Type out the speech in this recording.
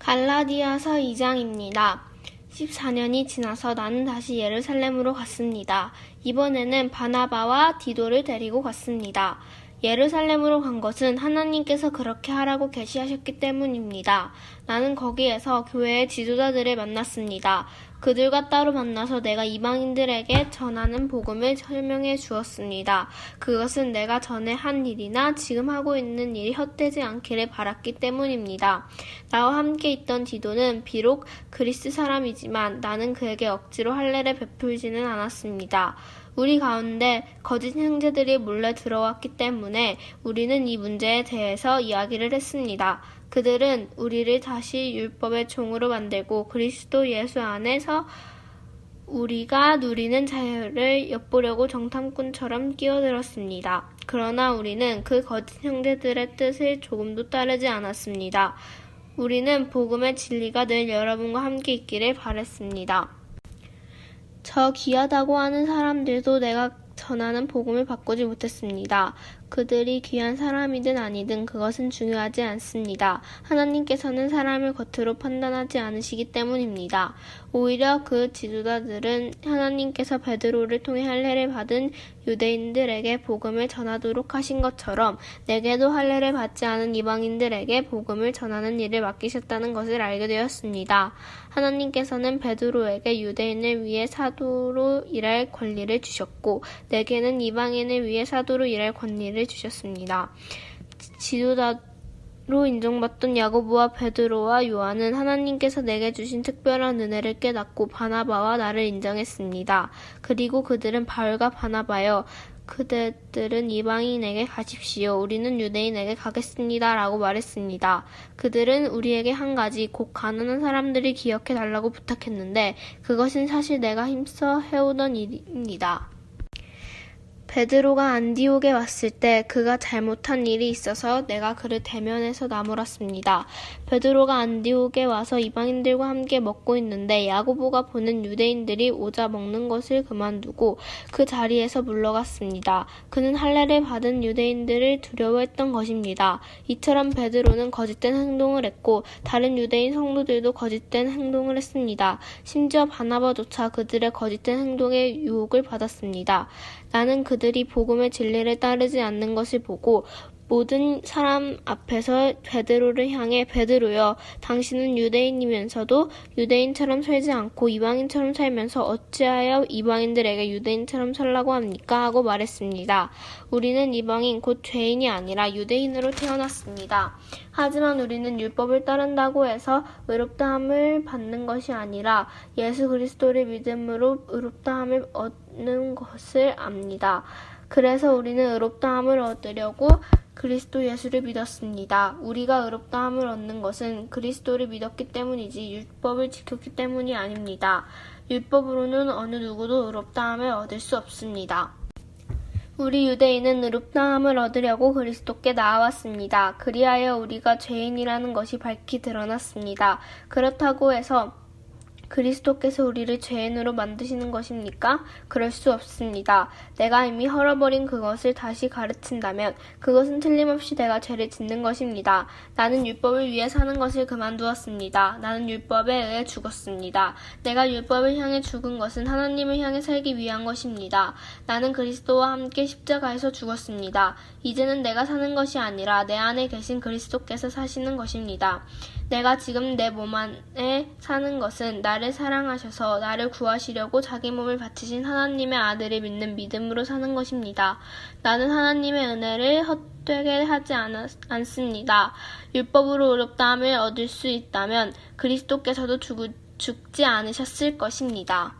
갈라디아서 2장입니다. 14년이 지나서 나는 다시 예루살렘으로 갔습니다. 이번에는 바나바와 디도를 데리고 갔습니다. 예루살렘으로 간 것은 하나님께서 그렇게 하라고 계시하셨기 때문입니다. 나는 거기에서 교회의 지도자들을 만났습니다. 그들과 따로 만나서 내가 이방인들에게 전하는 복음을 설명해 주었습니다. 그것은 내가 전에 한 일이나 지금 하고 있는 일이 헛되지 않기를 바랐기 때문입니다. 나와 함께 있던 디도는 비록 그리스 사람이지만 나는 그에게 억지로 할례를 베풀지는 않았습니다. 우리 가운데 거짓 형제들이 몰래 들어왔기 때문에 우리는 이 문제에 대해서 이야기를 했습니다. 그들은 우리를 다시 율법의 종으로 만들고 그리스도 예수 안에서 우리가 누리는 자유를 엿보려고 정탐꾼처럼 끼어들었습니다. 그러나 우리는 그 거짓 형제들의 뜻을 조금도 따르지 않았습니다. 우리는 복음의 진리가 늘 여러분과 함께 있기를 바랬습니다. 저 귀하다고 하는 사람들도 내가 전하는 복음을 바꾸지 못했습니다. 그들이 귀한 사람이든 아니든 그것은 중요하지 않습니다. 하나님께서는 사람을 겉으로 판단하지 않으시기 때문입니다. 오히려 그 지도자들은 하나님께서 베드로를 통해 할례를 받은 유대인들에게 복음을 전하도록 하신 것처럼 내게도 할례를 받지 않은 이방인들에게 복음을 전하는 일을 맡기셨다는 것을 알게 되었습니다. 하나님께서는 베드로에게 유대인을 위해 사도로 일할 권리를 주셨고 내게는 이방인을 위해 사도로 일할 권리를 주셨습니다. 지도자로 인정받던 야고보와 베드로와 요한은 하나님께서 내게 주신 특별한 은혜를 깨닫고 바나바와 나를 인정했습니다. 그리고 그들은 바울과 바나바여 그대들은 이방인에게 가십시오. 우리는 유대인에게 가겠습니다. 라고 말했습니다. 그들은 우리에게 한 가지 곧 가난한 사람들이 기억해 달라고 부탁했는데 그것은 사실 내가 힘써 해오던 일입니다. 베드로가 안디옥에 왔을 때 그가 잘못한 일이 있어서 내가 그를 대면해서 나무랐습니다. 베드로가 안디옥에 와서 이방인들과 함께 먹고 있는데 야고보가 보는 유대인들이 오자 먹는 것을 그만두고 그 자리에서 물러갔습니다. 그는 할례를 받은 유대인들을 두려워했던 것입니다. 이처럼 베드로는 거짓된 행동을 했고 다른 유대인 성도들도 거짓된 행동을 했습니다. 심지어 바나바조차 그들의 거짓된 행동에 유혹을 받았습니다. 나는 그 들이 복음의 진리를 따르지 않는 것을 보고 모든 사람 앞에서 베드로를 향해 베드로여 당신은 유대인이면서도 유대인처럼 살지 않고 이방인처럼 살면서 어찌하여 이방인들에게 유대인처럼 살라고 합니까? 하고 말했습니다. 우리는 이방인 곧 죄인이 아니라 유대인으로 태어났습니다. 하지만 우리는 율법을 따른다고 해서 의롭다함을 받는 것이 아니라 예수 그리스도를 믿음으로 의롭다함을 얻는 것을 압니다. 그래서 우리는 의롭다함을 얻으려고 그리스도 예수를 믿었습니다. 우리가 의롭다함을 얻는 것은 그리스도를 믿었기 때문이지 율법을 지켰기 때문이 아닙니다. 율법으로는 어느 누구도 의롭다함을 얻을 수 없습니다. 우리 유대인은 의롭다함을 얻으려고 그리스도께 나아왔습니다. 그리하여 우리가 죄인이라는 것이 밝히 드러났습니다. 그렇다고 해서 그리스도께서 우리를 죄인으로 만드시는 것입니까? 그럴 수 없습니다. 내가 이미 헐어버린 그것을 다시 가르친다면 그것은 틀림없이 내가 죄를 짓는 것입니다. 나는 율법을 위해 사는 것을 그만두었습니다. 나는 율법에 의해 죽었습니다. 내가 율법을 향해 죽은 것은 하나님을 향해 살기 위한 것입니다. 나는 그리스도와 함께 십자가에서 죽었습니다. 이제는 내가 사는 것이 아니라 내 안에 계신 그리스도께서 사시는 것입니다. 내가 지금 내 몸 안에 사는 것은 나를 사랑하셔서 나를 구하시려고 자기 몸을 바치신 하나님의 아들을 믿는 믿음으로 사는 것입니다. 나는 하나님의 은혜를 헛되게 하지 않았, 않습니다. 율법으로 의롭다함을 얻을 수 있다면 그리스도께서도 죽, 죽지 않으셨을 것입니다.